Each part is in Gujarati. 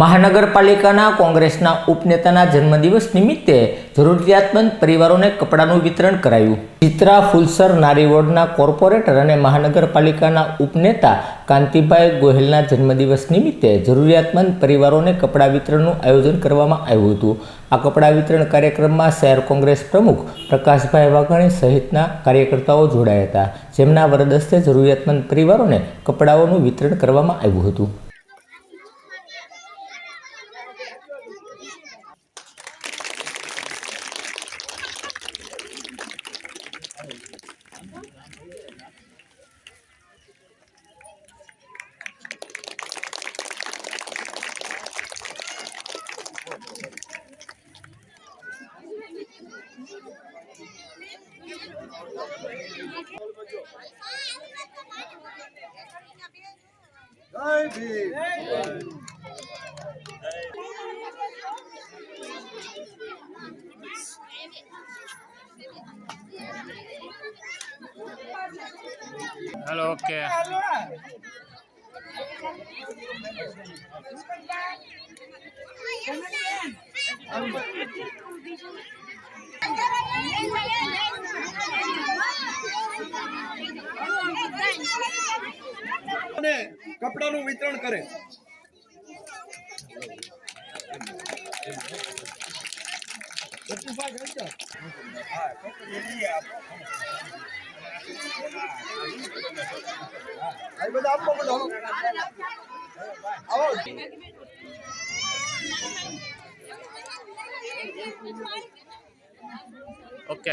મહાનગરપાલિકાના કોંગ્રેસના ઉપનેતાના જન્મદિવસ નિમિત્તે જરૂરિયાતમંદ પરિવારોને કપડાનું વિતરણ કરાયું. ચિત્રા ફુલસર નારી વોર્ડના કોર્પોરેટર અને મહાનગરપાલિકાના ઉપનેતા કાંતિભાઈ ગોહિલના જન્મદિવસ નિમિત્તે જરૂરિયાતમંદ પરિવારોને કપડાં વિતરણનું આયોજન કરવામાં આવ્યું હતું. આ કપડાં વિતરણ કાર્યક્રમમાં શહેર કોંગ્રેસ પ્રમુખ પ્રકાશભાઈ વાઘાણી સહિતના કાર્યકર્તાઓ જોડાયા હતા. જેમના વરદસ્તે જરૂરિયાતમંદ પરિવારોને કપડાઓનું વિતરણ કરવામાં આવ્યું હતું. Vai, Bi! હેલો ઓકે અને કપડાનું વિતરણ કરે. આ બધા આપો બધો આવો ઓકે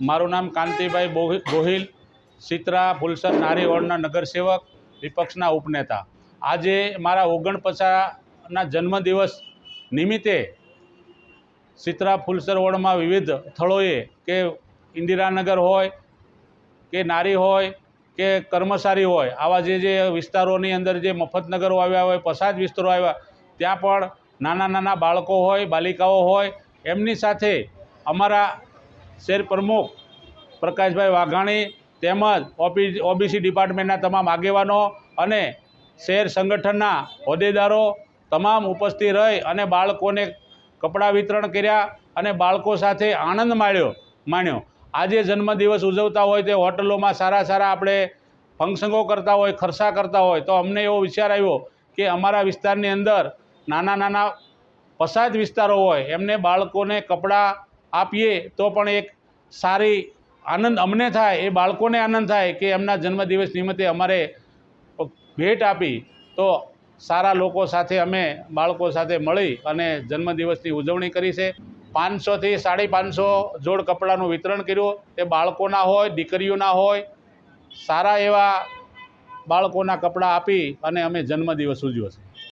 મારું નામ કાંતિભાઈ ગોહિલ, સિત્રા ફુલસર નારી વોર્ડના નગરસેવક, વિપક્ષના ઉપનેતા. આજે મારા ઓગણપચાસના જન્મદિવસ નિમિત્તે સિત્રા ફુલસર વોર્ડમાં વિવિધ સ્થળોએ કે ઇન્દિરાનગર હોય, કે નારી હોય, કે કર્મચારી હોય, આવા જે જે વિસ્તારોની અંદર જે મફતનગરો આવ્યા હોય, પસાદ વિસ્તારો આવ્યા, ત્યાં પણ નાના નાના બાળકો હોય, બાલિકાઓ હોય, એમની સાથે અમારા શેર પ્રમુખ પ્રકાશભાઈ વાઘાણી તેમજ ઓપી, ઓબીસી ડિપાર્ટમેન્ટના તમામ આગેવાનો અને શેર સંગઠનના હોદ્દેદારો તમામ ઉપસ્થિત રહી અને બાળકોને કપડાં વિતરણ કર્યા અને બાળકો સાથે આનંદ માણ્યો માણ્યો. આજે જન્મદિવસ ઉજવતા હોય તે હોટલોમાં સારા સારા આપણે ફંક્શનો કરતા હોય ખર્ચા કરતા હોય, તો અમને એવો વિચાર આવ્યો કે અમારા વિસ્તારની અંદર નાના નાના પસાદ વિસ્તારો હોય, એમને બાળકોને કપડાં આપીએ તો પણ એક સારી આનંદ અમને થાય, એ બાળકોને આનંદ થાય કે એમના જન્મદિવસ નિમિત્તે અમારે ભેટ આપી. તો સારા લોકો સાથે અમે બાળકો સાથે મળી અને જન્મદિવસની ઉજવણી કરી છે. પાંચસોથી સાડી પાંચસો જોડ કપડાનું વિતરણ કર્યું. તે બાળકોના હોય, દીકરીઓના હોય, સારા એવા બાળકોના કપડાં આપી અને અમે જન્મદિવસ ઉજવ્યો છે.